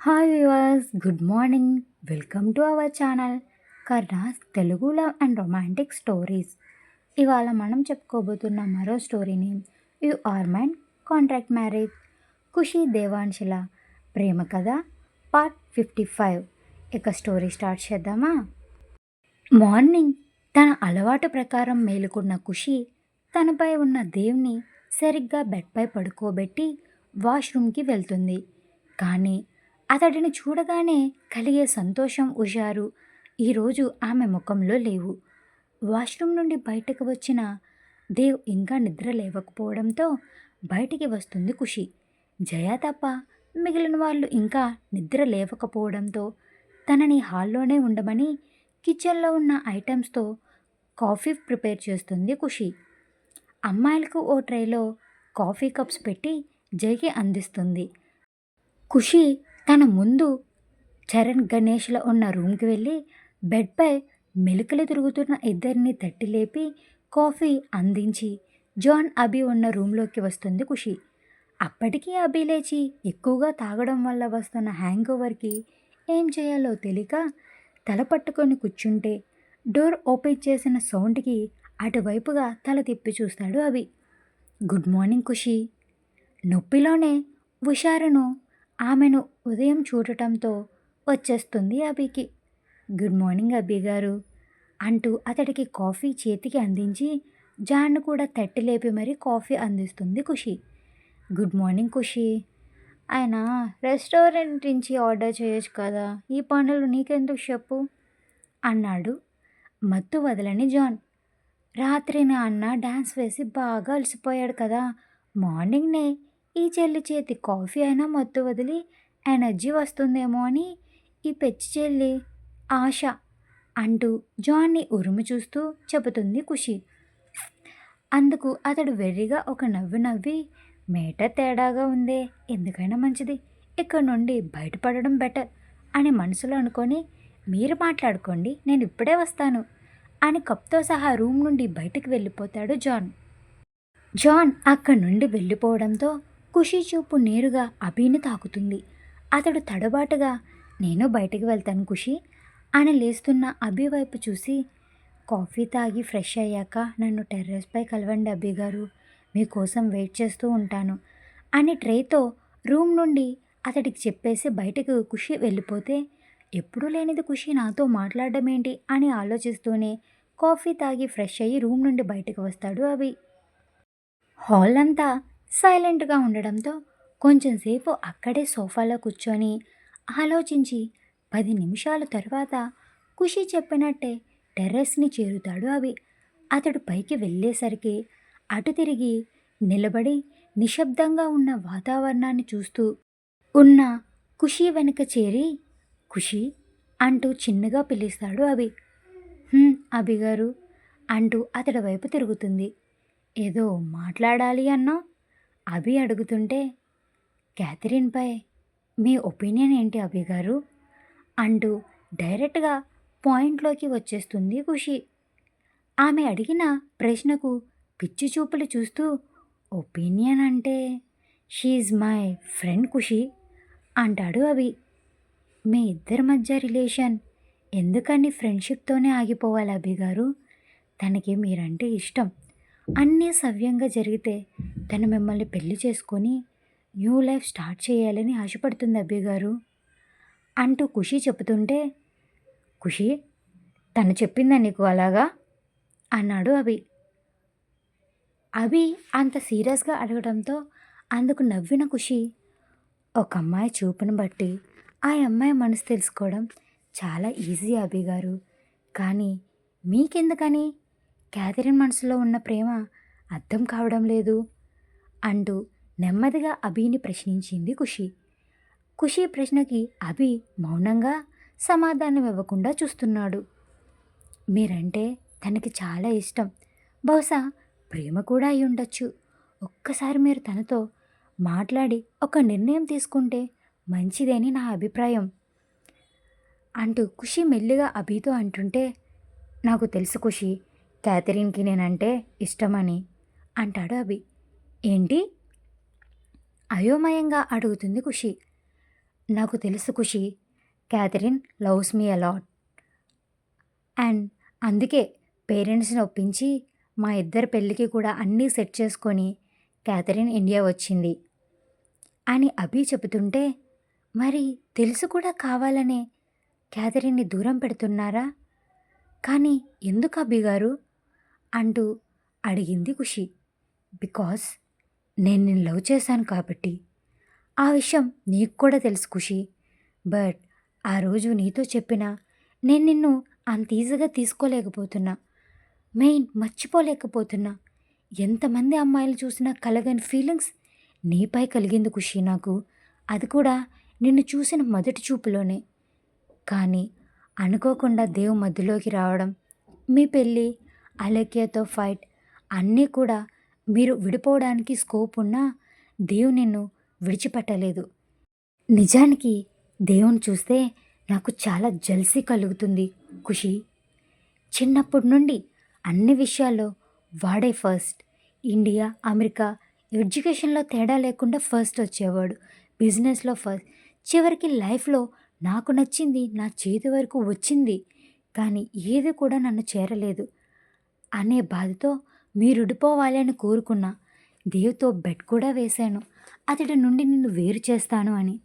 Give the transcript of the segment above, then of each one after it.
Hi viewers good morning welcome to our channel Karnas Telugu love and romantic stories ఇవాళ మనం చెప్పుకోబోతున్న మరో story name you are mine contract marriage Khushi దేవాన్షిల ప్రేమ కథ part fifty five ఇక story start చేద్దామా? Morning తన అలవాటు ప్రకారం మేలుకున్న ఖుషి తనపై ఉన్న దేవుని సరిగ్గా బెడ్పై పడుకోబెట్టి వాష్రూమ్కి వెళ్తుంది. కానీ అతడిని చూడగానే కలిగే సంతోషం ఉషారు ఈరోజు ఆమె ముఖంలో లేవు. వాష్రూమ్ నుండి బయటకు వచ్చిన దేవ్ ఇంకా నిద్ర లేవకపోవడంతో బయటికి వస్తుంది ఖుషి. జయ తప్ప మిగిలిన వాళ్ళు ఇంకా నిద్ర లేవకపోవడంతో తనని హాల్లోనే ఉండమని కిచెన్లో ఉన్న ఐటమ్స్తో కాఫీ ప్రిపేర్ చేస్తుంది ఖుషి. అమ్మాయిలకు ఓ ట్రేలో కాఫీ కప్స్ పెట్టి జైకి అందిస్తుంది. ఖుషి తన ముందు చరణ్ గణేష్లో ఉన్న రూమ్కి వెళ్ళి బెడ్పై మెలికలు తిరుగుతున్న ఇద్దరిని తట్టి లేపి కాఫీ అందించి జాన్ అభి ఉన్న రూమ్లోకి వస్తుంది ఖుషి. అప్పటికీ అభి లేచి ఎక్కువగా తాగడం వల్ల వస్తున్న హ్యాంగ్ ఓవర్కి ఏం చేయాలో తెలియక తల పట్టుకొని కూర్చుంటే డోర్ ఓపెన్ చేసిన సౌండ్కి అటువైపుగా తల తిప్పి చూస్తాడు అభి. గుడ్ మార్నింగ్ ఖుషి. నొప్పిలోనే హుషారును ఆమెను ఉదయం చూడటంతో వచ్చేస్తుంది అభికి. గుడ్ మార్నింగ్ అభి గారు అంటూ అతడికి కాఫీ చేతికి అందించి జాన్ను కూడా తట్టి లేపి మరీ కాఫీ అందిస్తుంది ఖుషి. గుడ్ మార్నింగ్ ఖుషి. ఆయన రెస్టారెంట్ నుంచి ఆర్డర్ చేయొచ్చు కదా ఈ పనులు నీకెందుకు చెప్పు అన్నాడు మత్తు వదలని జాన్. రాత్రి నా అన్న డ్యాన్స్ వేసి బాగా అలసిపోయాడు కదా మార్నింగ్నే ఈ చెల్లి చేతి కాఫీ అయినా మత్తు వదిలి ఎనర్జీ వస్తుందేమో అని ఈ పెచ్చి చెల్లి ఆశ అంటూ జాన్ని ఉరుము చూస్తూ చెబుతుంది ఖుషి. అందుకు అతడు వెర్రిగా ఒక నవ్వు నవ్వి మేట తేడాగా ఉందే ఎందుకైనా మంచిది. ఇక్కడ నుండి బయటపడడం బెటర్ అని మనసులో అనుకొని మీరు మాట్లాడుకోండి నేను ఇప్పుడే వస్తాను అని కప్తో సహా రూమ్ నుండి బయటకు వెళ్ళిపోతాడు జాన్. జాన్ అక్కడి నుండి వెళ్ళిపోవడంతో ఖుషి చూపు నేరుగా అభిని తాకుతుంది. అతడు తడబాటుగా నేను బయటికి వెళ్తాను ఖుషి అని లేస్తున్న అభి వైపు చూసి కాఫీ తాగి ఫ్రెష్ అయ్యాక నన్ను టెర్రస్పై కలవండి అభి గారు. మీకోసం వెయిట్ చేస్తూ ఉంటాను అని ట్రేతో రూమ్ నుండి అతడికి చెప్పేసి బయటకు ఖుషి వెళ్ళిపోతే ఎప్పుడూ లేనిది ఖుషి నాతో మాట్లాడడం ఏంటి అని ఆలోచిస్తూనే కాఫీ తాగి ఫ్రెష్ అయ్యి రూమ్ నుండి బయటకు వస్తాడు అవి హాల్ అంతా సైలెంట్గా ఉండడంతో కొంచెంసేపు అక్కడే సోఫాలో కూర్చొని ఆలోచించి పది నిమిషాల తర్వాత ఖుషి చెప్పినట్టే టెర్రస్ని చేరుతాడు అవి అతడు పైకి వెళ్ళేసరికి అటు తిరిగి నిలబడి నిశ్శబ్దంగా ఉన్న వాతావరణాన్ని చూస్తూ ఉన్న ఖుషి వెనుక చేరి ఖుషి అంటూ చిన్నగా పిలుస్తాడు అభి. అభిగారు అంటూ అతడి వైపు తిరుగుతుంది. ఏదో మాట్లాడాలి అన్నా అభి అడుగుతుంటే క్యాథరిన్పై మీ ఒపీనియన్ ఏంటి అభి గారు? అంటూ డైరెక్ట్గా పాయింట్లోకి వచ్చేస్తుంది ఖుషి. ఆమె అడిగిన ప్రశ్నకు పిచ్చి చూపులు చూస్తూ ఒపీనియన్ అంటే షీఈ్ మై ఫ్రెండ్ ఖుషి? అంటాడు అవి మీ ఇద్దరి మధ్య రిలేషన్ ఎందుకని ఫ్రెండ్షిప్తోనే ఆగిపోవాలి అభి గారు? తనకి మీరంటే ఇష్టం. అన్నీ సవ్యంగా జరిగితే తను మిమ్మల్ని పెళ్ళి చేసుకొని న్యూ లైఫ్ స్టార్ట్ చేయాలని ఆశపడుతుంది అభి గారు. అంటూ ఖుషి చెబుతుంటే ఖుషి తను చెప్పిందా నీకు అలాగా? అన్నాడు అభి. అభి అంత సీరియస్గా అడగడంతో అందుకు నవ్విన ఖుషి ఒక అమ్మాయి చూపును బట్టి ఆ అమ్మాయి మనసు తెలుసుకోవడం చాలా ఈజీ అభి గారు. కానీ మీకెందుకని? క్యాథరిన్ మనసులో ఉన్న ప్రేమ అర్థం కావడం లేదు అంటూ నెమ్మదిగా అభిని ప్రశ్నించింది ఖుషి. ఖుషి ప్రశ్నకి అభి మౌనంగా సమాధానం ఇవ్వకుండా చూస్తున్నాడు. మీరంటే తనకి చాలా ఇష్టం. బహుశా ప్రేమ కూడా అయి ఉండొచ్చు. ఒక్కసారి మీరు తనతో మాట్లాడి ఒక నిర్ణయం తీసుకుంటే మంచిదని నా అభిప్రాయం అంటూ ఖుషి మెల్లిగా అభితో అంటుంటే నాకు తెలుసు ఖుషి క్యాథరిన్కి నేనంటే ఇష్టమని అంటాడు అభి. ఏంటి? అయోమయంగా అడుగుతుంది ఖుషి. నాకు తెలుసు Khushi Catherine loves me a lot. And అందుకే పేరెంట్స్ని ఒప్పించి మా ఇద్దరి పెళ్ళికి కూడా అన్నీ సెట్ చేసుకొని క్యాథరిన్ ఇండియా వచ్చింది అని అభి చెబుతుంటే మరి తెలుసు కూడా కావాలనే క్యాథరిన్ని దూరం పెడుతున్నారా? కానీ ఎందుకు అభి గారు? అంటూ అడిగింది ఖుషి. బికాస్ నేను నేను లవ్ చేశాను కాబట్టి. ఆ విషయం నీకు కూడా తెలుసు ఖుషి. బట్ ఆ రోజు నీతో చెప్పిన నేను నిన్ను అంత ఈజీగా తీసుకోలేకపోతున్నా. మెయిన్ మర్చిపోలేకపోతున్నా. ఎంతమంది అమ్మాయిలు చూసినా కలగని ఫీలింగ్స్ నీపై కలిగింది ఖుషి నాకు. అది కూడా నిన్ను చూసిన మొదటి చూపులోనే. కానీ అనుకోకుండా దేవు మధ్యలోకి రావడం మీ పెళ్ళి అలక్యతో ఫైట్. అన్నీ కూడా మీరు విడిపోవడానికి స్కోప్ ఉన్నా దేవు నిన్ను విడిచిపెట్టలేదు. నిజానికి దేవుని చూస్తే నాకు చాలా జల్సీ కలుగుతుంది ఖుషి. చిన్నప్పటి నుండి అన్ని విషయాల్లో వాడే ఫస్ట్. ఇండియా అమెరికా ఎడ్యుకేషన్లో తేడా లేకుండా ఫస్ట్ వచ్చేవాడు. బిజినెస్లో ఫస్ట్. చివరికి లైఫ్లో నాకు నచ్చింది నా చేతి వరకు వచ్చింది. కానీ ఏది కూడా నన్ను చేరలేదు. అనే బాధతో మీరు కోరుకున్నా దేవ్తో బెడ్ కూడా వేశాను. అతడి నుండి నిన్ను వేరు చేస్తాను అని.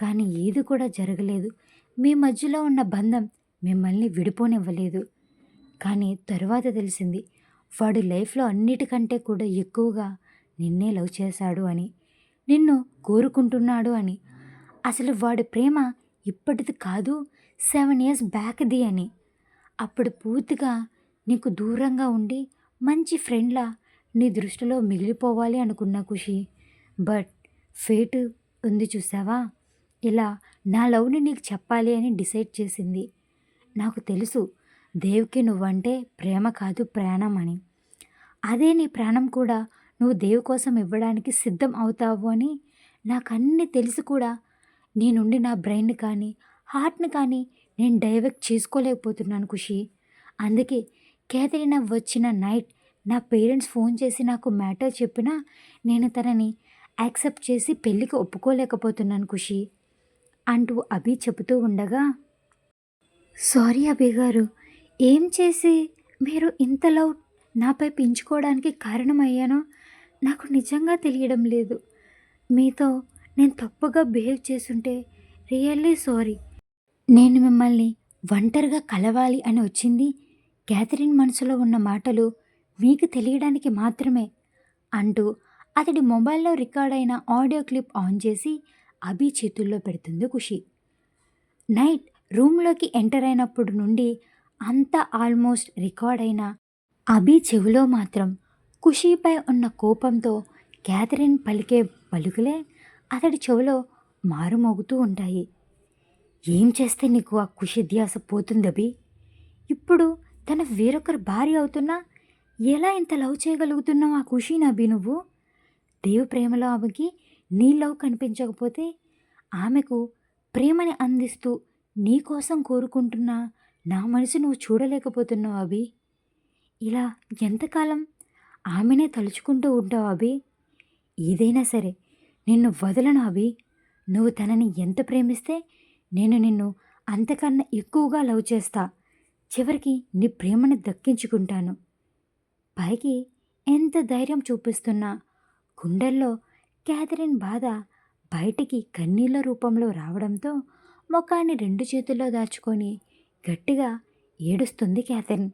కానీ ఏది కూడా జరగలేదు. మీ మధ్యలో ఉన్న బంధం మిమ్మల్ని విడిపోనివ్వలేదు. కానీ తరువాత తెలిసింది వాడు లైఫ్లో అన్నిటికంటే కూడా ఎక్కువగా నిన్నే లవ్ చేశాడు అని. నిన్ను కోరుకుంటున్నాడు అని. అసలు వాడి ప్రేమ ఇప్పటిది కాదు సెవెన్ ఇయర్స్ బ్యాక్ది అని. అప్పుడు పూర్తిగా నీకు దూరంగా ఉండి మంచి ఫ్రెండ్లా నీ దృష్టిలో మిగిలిపోవాలి అనుకున్నా ఖుషి. బట్ ఫేట్ ఉంది చూసావా? ఇలా నా లవ్ని నీకు చెప్పాలి అని డిసైడ్ చేసింది. నాకు తెలుసు దేవుకి నువ్వంటే ప్రేమ కాదు ప్రాణం అని. అదే నీ ప్రాణం కూడా నువ్వు దేవు కోసం ఇవ్వడానికి సిద్ధం అవుతావు అని నాకు అన్నీ తెలిసి కూడా. నీ నుండి నా బ్రెయిన్ కానీ హార్ట్ని కానీ నేను డైవర్ట్ చేసుకోలేకపోతున్నాను ఖుషి. అందుకే కేథరిన వచ్చిన నైట్ నా పేరెంట్స్ ఫోన్ చేసి నాకు మ్యాటర్ చెప్పినా నేను తనని యాక్సెప్ట్ చేసి పెళ్ళికి ఒప్పుకోలేకపోతున్నాను ఖుషి అంటూ అభి చెబుతూ ఉండగా సారీ అభి గారు ఏం చేసి మీరు ఇంత లవ్ నాపై పెంచుకోవడానికి కారణమయ్యానో నాకు నిజంగా తెలియడం లేదు. మీతో నేను తప్పుగా బిహేవ్ చేసుంటే రియల్లీ సారీ. నేను మిమ్మల్ని ఒంటరిగా కలవాలి అని వచ్చింది క్యాథరిన్ మనసులో ఉన్న మాటలు మీకు తెలియడానికి మాత్రమే అంటూ అతడి మొబైల్లో రికార్డ్ అయిన ఆడియో క్లిప్ ఆన్ చేసి అభి చేతుల్లో పెడుతుంది ఖుషి. నైట్ రూమ్లోకి ఎంటర్ అయినప్పుడు నుండి అంతా ఆల్మోస్ట్ రికార్డ్ అయిన అభి చెవిలో మాత్రం ఖుషీపై ఉన్న కోపంతో క్యాథరిన్ పలికే పలుకులే అతడి చెవిలో మారుమోగుతూ ఉంటాయి. ఏం చేస్తే నీకు ఆ ఖుషి ధ్యాస పోతుంది అభి ఇప్పుడు తన వేరొకరు భార్య అవుతున్నా ఎలా ఇంత లవ్ చేయగలుగుతున్నావు ఆ ఖుషీని అభి నువ్వు? దేవు ప్రేమలో ఆమెకి నీ లవ్ కనిపించకపోతే ఆమెకు ప్రేమని అందిస్తూ నీ కోసం కోరుకుంటున్నా నా మనసు నువ్వు చూడలేకపోతున్నావు అభి ఇలా ఎంతకాలం ఆమెనే తలుచుకుంటూ ఉంటావు అభి ఏదైనా సరే నిన్ను వదలను అభి నువ్వు తనని ఎంత ప్రేమిస్తే నేను నిన్ను అంతకన్నా ఎక్కువగా లవ్ చేస్తా. చివరికి నీ ప్రేమను దక్కించుకుంటాను. పైకి ఎంత ధైర్యం చూపిస్తున్నా గుండెల్లో క్యాథరిన్ బాధ బయటికి కన్నీళ్ళ రూపంలో రావడంతో ముఖాన్ని రెండు చేతుల్లో దాచుకొని గట్టిగా ఏడుస్తుంది క్యాథరిన్.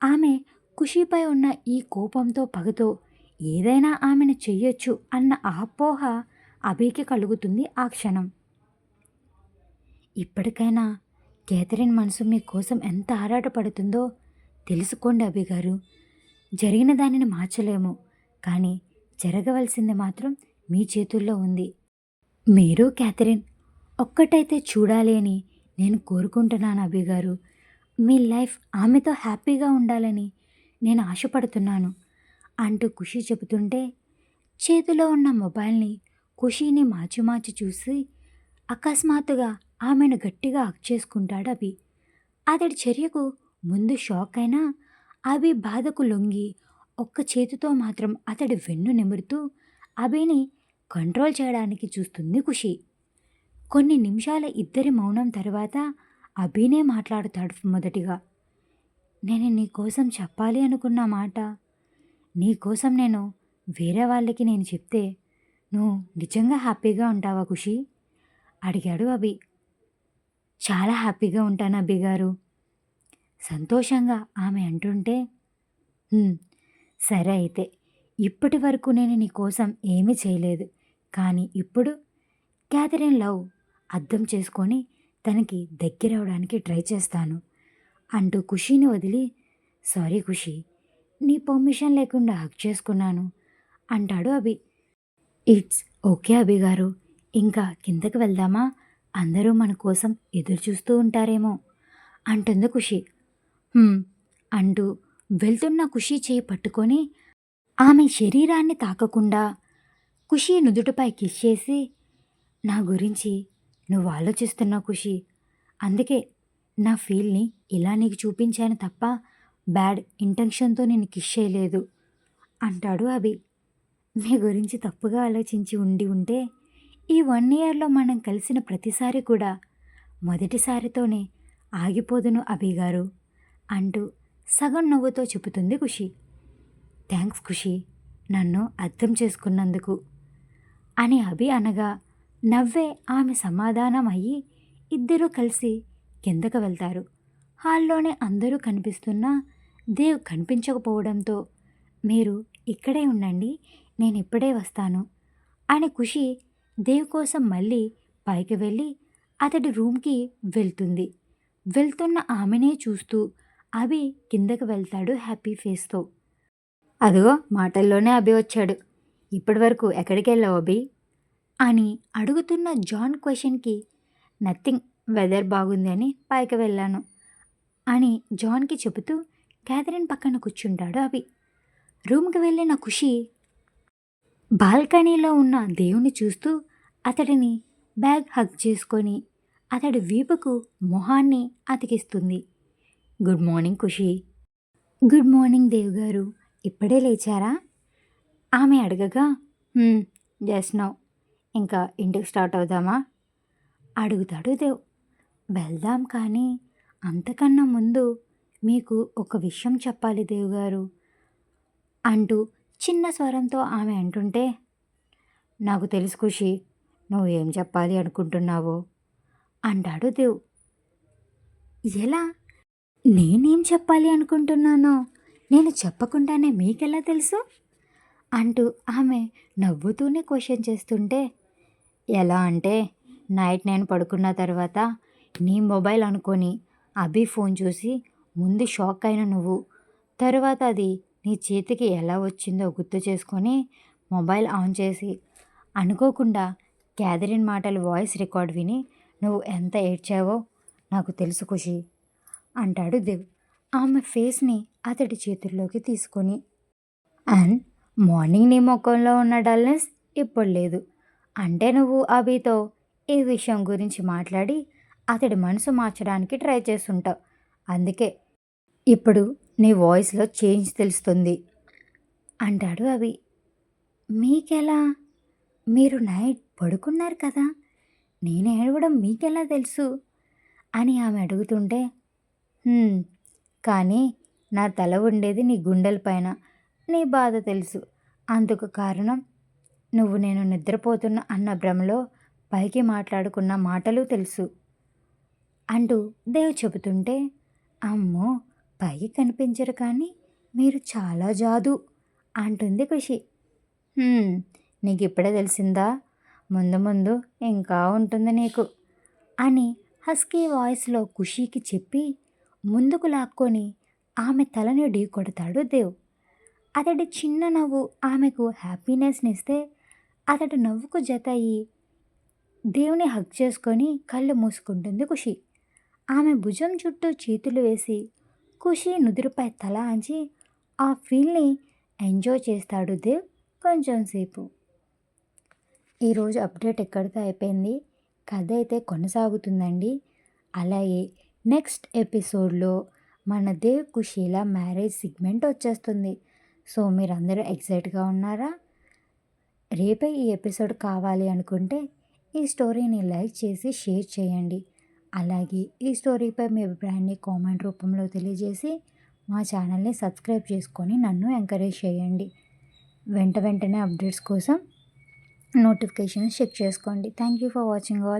ఆమె ఖుషీపై ఉన్న ఈ కోపంతో పగతో ఏదైనా ఆమెను చెయ్యొచ్చు అన్న అపోహ అభికి కలుగుతుంది ఆ క్షణం. ఇప్పటికైనా కేథరిన్ మనసు మీ కోసం ఎంత ఆరాటపడుతుందో తెలుసుకోండి అభి గారు. జరిగిన దానిని మార్చలేము కానీ జరగవలసింది మాత్రం మీ చేతుల్లో ఉంది. మీరు క్యాథరిన్ ఒక్కటైతే చూడాలి అని నేను కోరుకుంటున్నాను అభి గారు. మీ లైఫ్ ఆమెతో హ్యాపీగా ఉండాలని నేను ఆశపడుతున్నాను. అంటూ ఖుషి చెబుతుంటే చేతిలో ఉన్న మొబైల్ని ఖుషీని మార్చి మార్చి చూసి అకస్మాత్తుగా ఆమెను గట్టిగా హక్ చేసుకుంటాడు అభి. అతడి చర్యకు ముందు షాక్ అయినా అభి బాధకు లొంగి ఒక్క చేతితో మాత్రం అతడి వెన్ను నిమురుతూ అభిని కంట్రోల్ చేయడానికి చూస్తుంది ఖుషి. కొన్ని నిమిషాల ఇద్దరి మౌనం తర్వాత అభినే మాట్లాడుతాడు మొదటిగా. నేను నీ కోసం చెప్పాలి అనుకున్న మాట. నీ కోసం నేను వేరే వాళ్ళకి నేను చెప్తే నువ్వు నిజంగా హ్యాపీగా ఉంటావా ఖుషి? అడిగాడు అభి. చాలా హ్యాపీగా ఉంటాను అభి గారు. సంతోషంగా ఆమె అంటుంటే సరే అయితే ఇప్పటి వరకు నేను నీ కోసం ఏమీ చేయలేదు. కానీ ఇప్పుడు క్యాథరిన్ లవ్ అర్థం చేసుకొని తనకి దగ్గరవడానికి ట్రై చేస్తాను అంటూ ఖుషీని వదిలి సారీ ఖుషి నీ పర్మిషన్ లేకుండా హక్ చేసుకున్నాను అంటాడు అభి. ఇట్స్ ఓకే అభి గారు ఇంకా కిందకి వెళ్దామా? అందరూ మన కోసం ఎదురు చూస్తూ ఉంటారేమో అంటుంది ఖుషి. అంటూ వెళ్తున్న ఖుషి చేయి పట్టుకొని ఆమె శరీరాన్ని తాకకుండా ఖుషి నుదుటిపై కిస్ చేసి నా గురించి నువ్వు ఆలోచిస్తున్నావు ఖుషి. అందుకే నా ఫీల్ని ఇలా నీకు చూపించాను తప్ప బ్యాడ్ ఇంటెన్షన్తో నేను కిస్ చేయలేదు అంటాడు అభి. మీ గురించి తప్పుగా ఆలోచించి ఉండి ఉంటే ఈ వన్ ఇయర్లో మనం కలిసిన ప్రతిసారి కూడా మొదటిసారితోనే ఆగిపోదును అభి గారు అంటూ సగం నవ్వుతో చెబుతుంది ఖుషి. థ్యాంక్స్ ఖుషి నన్ను అర్థం చేసుకున్నందుకు అని అభి అనగా నవ్వే ఆమె సమాధానం అయ్యి ఇద్దరూ కలిసి కిందకు వెళ్తారు. హాల్లోనే అందరూ కనిపిస్తున్నా దేవ్ కనిపించకపోవడంతో మీరు ఇక్కడే ఉండండి నేను ఇప్పుడే వస్తాను అని ఖుషి దేవ్ కోసం మళ్ళీ పైకి వెళ్ళి అతడి రూమ్కి వెళ్తుంది. వెళ్తున్న ఆమెనే చూస్తూ అభి కిందకు వెళ్తాడు హ్యాపీ ఫేస్తో. అదిగో మాటల్లోనే అభి వచ్చాడు. ఇప్పటి వరకు ఎక్కడికి వెళ్ళావు అభి? అని అడుగుతున్న జాన్ క్వశ్చన్కి నథింగ్ వెదర్ బాగుంది అని పైకి వెళ్ళాను. అని జాన్కి చెబుతూ క్యాథరిన్ పక్కన కూర్చుంటాడు అభి. రూమ్కి వెళ్ళిన ఖుషి బాల్కనీలో ఉన్న దేవుని చూస్తూ అతడిని బ్యాగ్ హగ్ చేసుకొని అతడి వీపుకు మొహాన్ని అతికిస్తుంది. Good morning Khushi. Good morning Dev garu ఇప్పుడే లేచారా? ఆమె అడగగా జస్ట్ నౌ ఇంకా ఇంటికి స్టార్ట్ అవుదామా? అడుగుతాడు దేవ్. వెళ్దాం కానీ అంతకన్నా ముందు మీకు ఒక విషయం చెప్పాలి దేవ్ గారు అంటూ చిన్న స్వరంతో ఆమె అంటుంటే నాకు తెలుసు ఖుషి. నువ్వు ఏం చెప్పాలి అనుకుంటున్నావు? అంటాడు దేవ్. ఎలా? నేనేం చెప్పాలి అనుకుంటున్నానో? నేను చెప్పకుండానే మీకెలా తెలుసు? అంటూ ఆమె నవ్వుతూనే క్వశ్చన్ చేస్తుంటే ఎలా అంటే నైట్ నేను పడుకున్న తర్వాత నీ మొబైల్ అనుకొని అభి ఫోన్ చూసి ముందు షాక్ అయిన నువ్వు తర్వాత అది నీ చేతికి ఎలా వచ్చిందో గుర్తు చేసుకొని మొబైల్ ఆన్ చేసి అనుకోకుండా క్యాథరిన్ మాటలు వాయిస్ రికార్డ్ విని నువ్వు ఎంత ఏడ్చావో నాకు తెలుసు ఖుషి అంటాడు దేవ్. ఆమె ఫేస్ని అతడి చేతుల్లోకి తీసుకొని అండ్ మార్నింగ్ నీ ముఖంలో ఉన్న డల్నెస్ ఇప్పుడు లేదు. అంటే నువ్వు అభితో ఈ విషయం గురించి మాట్లాడి అతడి మనసు మార్చడానికి ట్రై చేస్తుంటావు. అందుకే ఇప్పుడు నీ వాయిస్లో చేంజ్ తెలుస్తుంది అంటాడు అభి. మీకెలా? మీరు నైట్ పడుకున్నారు కదా. నేను ఏడవడం మీకెలా తెలుసు? అని ఆమె అడుగుతుంటే కానీ నా తల ఉండేది నీ గుండెల పైన. నీ బాధ తెలుసు. అందుకు కారణం నువ్వు నేను నిద్రపోతున్న అన్న భ్రమలో పైకి మాట్లాడుకున్న మాటలు తెలుసు అంటూ దేవ్ చెబుతుంటే అమ్మో పైకి కనిపించరు కానీ మీరు చాలా జాదు అంటుంది ఖుషి. నీకు ఇప్పుడే తెలిసిందా? ముందు ముందు ఇంకా ఉంటుంది నీకు అని హస్కీ వాయిస్లో ఖుషీకి చెప్పి ముందుకు లాక్కొని ఆమె తలని ఢీ కొడతాడు దేవ్. అతడి చిన్న నవ్వు ఆమెకు హ్యాపీనెస్నిస్తే అతడు నవ్వుకు జత అయ్యి దేవుని హగ్ చేసుకొని కళ్ళు మూసుకుంటుంది ఖుషి. ఆమె భుజం చుట్టూ చేతులు వేసి ఖుషి నుదురుపై తల అంచి ఆ ఫీల్ని ఎంజాయ్ చేస్తాడు దేవ్ కొంచెంసేపు ఈరోజు అప్డేట్ ఎక్కడితో అయిపోయింది? కథ అయితే కొనసాగుతుందండి. అలాగే నెక్స్ట్ ఎపిసోడ్లో మన దేవ్ కుషీల మ్యారేజ్ సిగ్మెంట్ వచ్చేస్తుంది. సో మీరందరూ ఎక్సైట్గా ఉన్నారా? రేపే ఈ ఎపిసోడ్ కావాలి అనుకుంటే ఈ స్టోరీని లైక్ చేసి షేర్ చేయండి. అలాగే ఈ స్టోరీపై మీ అభిప్రాయాన్ని కామెంట్ రూపంలో తెలియజేసి మా ఛానల్ని సబ్స్క్రైబ్ చేసుకొని నన్ను ఎంకరేజ్ చేయండి. వెంట వెంటనే అప్డేట్స్ కోసం నోటిఫికేషన్స్ చెక్ చేసుకోండి. Thank you for watching all